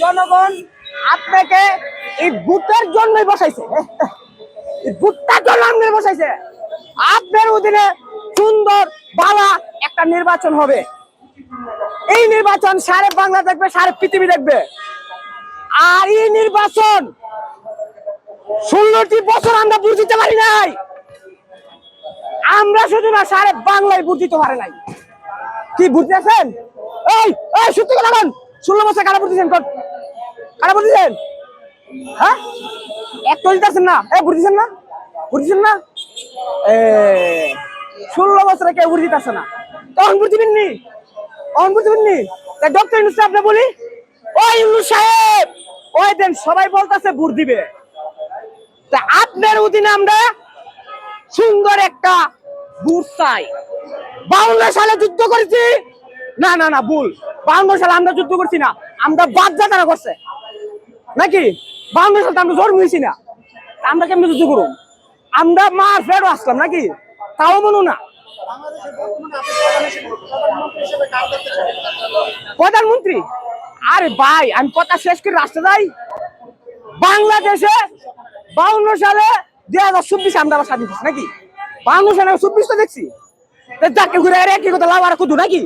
জনগণ আপনাকে এই ভোটের জন্যই বসাইছে। এই ভোটটার জন্য আপনার বসাইছে। আপনার অধীনে সুন্দর, বালা একটা নির্বাচন হবে। এই নির্বাচন সারে বাংলা দেখবে, সারে পৃথিবী দেখবে। আর এই নির্বাচন ষোলোটি বছর আমরা বুঝ দিতে পারি নাই। আমরা শুধু না, সারে বাংলায় বুঝ দিতে পারে নাই। কি বুঝতেছেন এই এই, সত্যি কথা বল ষোলো বছর কারা বুঝতেছেন কারা হ্যাঁ? দিতেছেন না। এ না? না? এ, ষোলো বছরে কেউ বুঝ না। তখন তখন তাই ডক্টর ইউনুস বলি? ওই ইউনুস সাহেব, ওই দেন, সবাই বলতেছে বুড় দিবে। তা আপনার অধীনে আমরা সুন্দর একটা বুট চাই। বাউন্ন সালে যুদ্ধ করেছি? না না না, ভুল। বাউন্ন সালে আমরা যুদ্ধ করছি না। আমরা বাদ যাতারা করছে। নাকি? তো আমরা জন্ম হয়েছি না। আমরা কেমনি যুদ্ধ করুন আমরা মার ফেরো আসলাম নাকি? তাও মনু না। প্রধানমন্ত্রী, আরে ভাই, আমি কথা শেষ করে রাস্তা যাই। বাংলাদেশে বাউন্ন সালে দুই হাজার চব্বিশে আমরা আবার স্বাধীন নাকি? বাউন্ন সালে চব্বিশ তো দেখছি। যাকে ঘুরে একই কথা লাভ আর নাকি?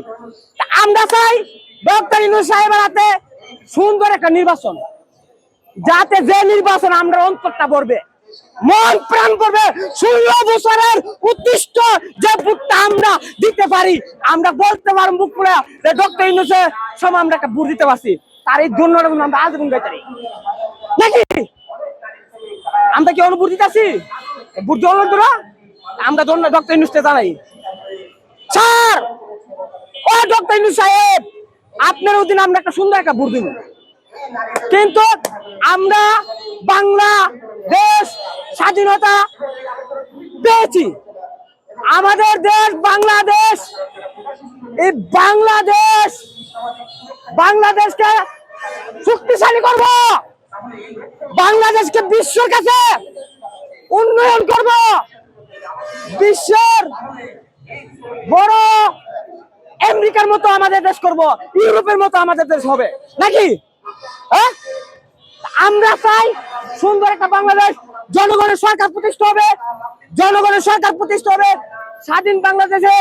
আমরা চাই, ডক্টর ইনুস সাহেবের হাতে সুন্দর একটা নির্বাচন। যাতে যে নির্বাচন আমরা অন্তরটা পড়বে, মন প্রাণ করবে, ষোলো বছরের উদ্দিষ্ট যে ভোটটা আমরা দিতে পারি, আমরা বলতে পারব মুখ পুরা যে ডক্টর ইনুসের সময় আমরা একটা ভোট দিতে পারছি। তার এই ধন্যবাদ আমরা আজীবন গাইতে পারি নাকি? আমরা কি অনুভূতি আছি বুদ্ধি হলো তোরা আমরা ধন্য ডক্টর ইনুসকে জানাই। স্যার, ও ডক্টর ইনুস সাহেব, আপনার অধীনে আমরা একটা সুন্দর একটা ভোট দিব। কিন্তু আমরা বাংলা, দেশ, স্বাধীনতা পেয়েছি। আমাদের দেশ বাংলাদেশ, এই বাংলাদেশ, বাংলাদেশকে শক্তিশালী করব। বাংলাদেশকে বিশ্বের কাছে উন্নয়ন করব। বিশ্বের বড় আমেরিকার মতো আমাদের দেশ করব, ইউরোপের মতো আমাদের দেশ হবে। নাকি? হ্যাঁ? আমরা চাই সুন্দর একটা বাংলাদেশ, জনগণের সরকার প্রতিষ্ঠা হবে, জনগণের সরকার প্রতিষ্ঠা হবে। স্বাধীন বাংলাদেশে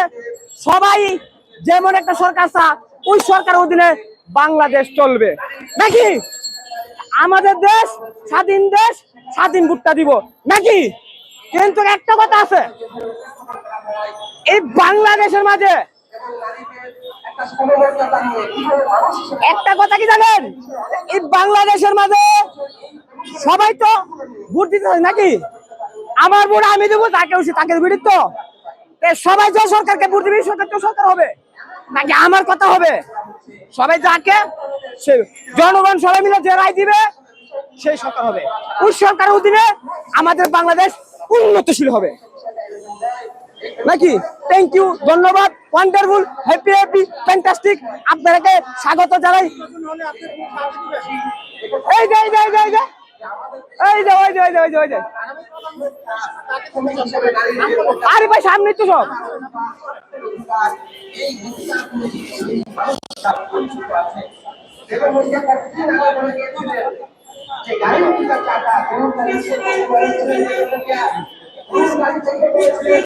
সবাই যেমন একটা সরকার চা ওই সরকার অধীনে বাংলাদেশ চলবে। নাকি? আমাদের দেশ স্বাধীন দেশ, স্বাধীন ভুট্টা দিব। নাকি? কিন্তু একটা কথা আছে, এই বাংলাদেশের মাঝে একটা কথা কি জানেন? এই বাংলাদেশের মাঝে সবাই তো ভোট দিতে হয় নাকি? আমার ভোট আমি দেবো তাকে তাকে তো? সবাই যে সরকারকে ভোট দিবে সরকার তো সরকার হবে। নাকি আমার কথা হবে? সবাই যাকে, সে জনগণ সবাই মিলে যে রায় দিবে, সেই সরকার হবে। ওই সরকারের অধীনে আমাদের বাংলাদেশ উন্নতশীল হবে। নাকি? থ্যাংক ইউ ধন্যবাদ ওয়ান্ডারফুল হ্যাপি হ্যাপি ফ্যান্টাস্টিক আপনাকে স্বাগত জানাই। এই যে এই যে এই যে এই যে এই যে ওই যে ওই যে আরে ভাই, সামনে তো সব যে